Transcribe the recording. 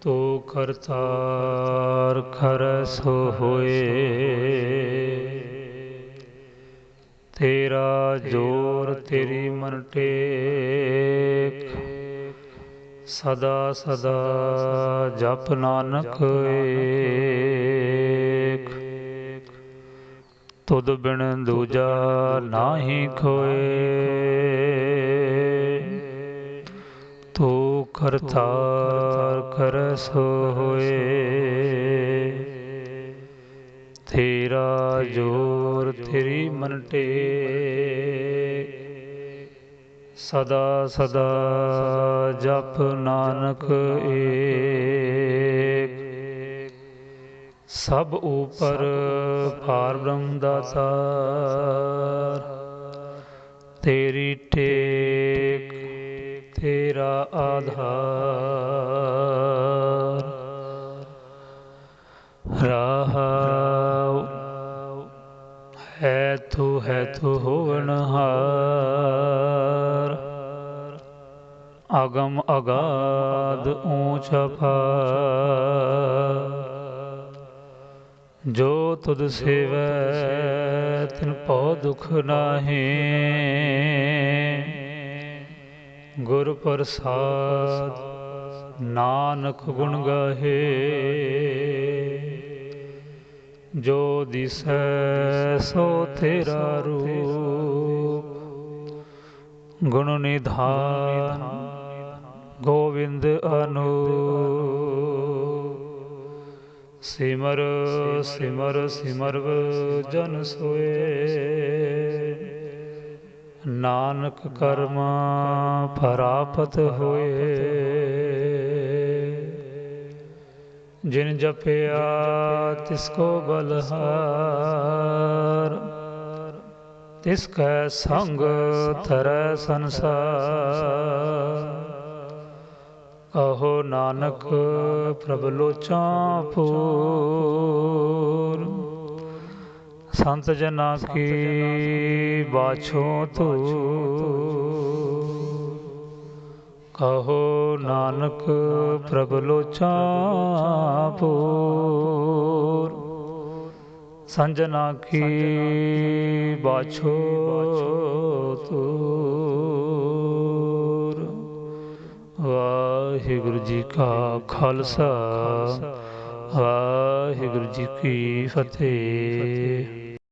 ਤੋ ਕਰਤਾਰ ਖਰਸ ਹੋਏ। ਤੇਰਾ ਜੋਰ ਤੇਰੀ ਮਨ ਟੇਕ। ਸਦਾ ਸਦਾ ਜਪ ਨਾਨਕ ਏਕ। ਤੁਧ ਬਿਨ ਦੂਜਾ ਨਾਹੀ ਕੋਏ ਕਰਤਾਰ ਕਰਸ ਹੋਏ। ਤੇਰਾ ਜੋਰ ਤੇਰੀ ਮਨ ਟੇਕ ਸਦਾ ਸਦਾ ਜਪ ਨਾਨਕ ਏਕ। ਸਭ ਉਪਰ ਭਾਰ ਬ੍ਰਹਮ ਦਾਤਾਰ ਤੇਰੀ ਟੇਕ ਤੇਰਾ ਆਧਾਰ। ਰਹਾਉ ਹੈ ਤੂੰ ਹੈ ਤੂੰ ਹੋਵਨ ਹਾਰ। ਅਗਮ ਅਗਾਧ ਊਚ ਅਪਾਰ ਜੋ ਤੁਧ ਸੇਵੈ, ਤਿਨ ਭਉ ਦੁਖ ਨਾਹੀ। ਗੁਰ ਪ੍ਰਸਾਦ ਨਾਨਕ ਗੁਣ ਗਾਹੇ, ਜੋ ਦਿਸੈ ਸੋ ਤੇਰਾ ਰੂਪ। ਗੁਣ ਨਿਧਾਨ ਗੋਵਿੰਦ ਅਨੂ ਸਿਮਰ ਸਿਮਰ ਸਿਮਰ ਜਨ ਸੋਏ। ਨਾਨਕ ਕਰਮ ਪ੍ਰਾਪਤ ਹੋਏ। ਜਿਨ ਜਪਿਆ, ਤਿਸ ਕੋ ਬਲਹਾਰ ਤਿਸ ਕੈ ਸੰਗ ਤਰੈ ਸੰਸਾਰ। ਕਹੋ ਨਾਨਕ ਪ੍ਰਭ ਲੋਚਾਂ ਪੂਰ। ਸੰਤ ਜਨਾ ਕੀ ਬਾਛੋ ਤੂ। ਕਹੋ ਨਾਨਕ ਪ੍ਰਭ ਲੋਚਾਂ ਪੂਰ ਸੰਜਨਾ ਕੀ ਬਾਛੋ ਤੂਰ ਵਾਹਿਗੁਰੂ ਜੀ ਕਾ ਖਾਲਸਾ। ਵਾਹਿਗੁਰੂ ਜੀ ਕੀ ਫਤਿਹ।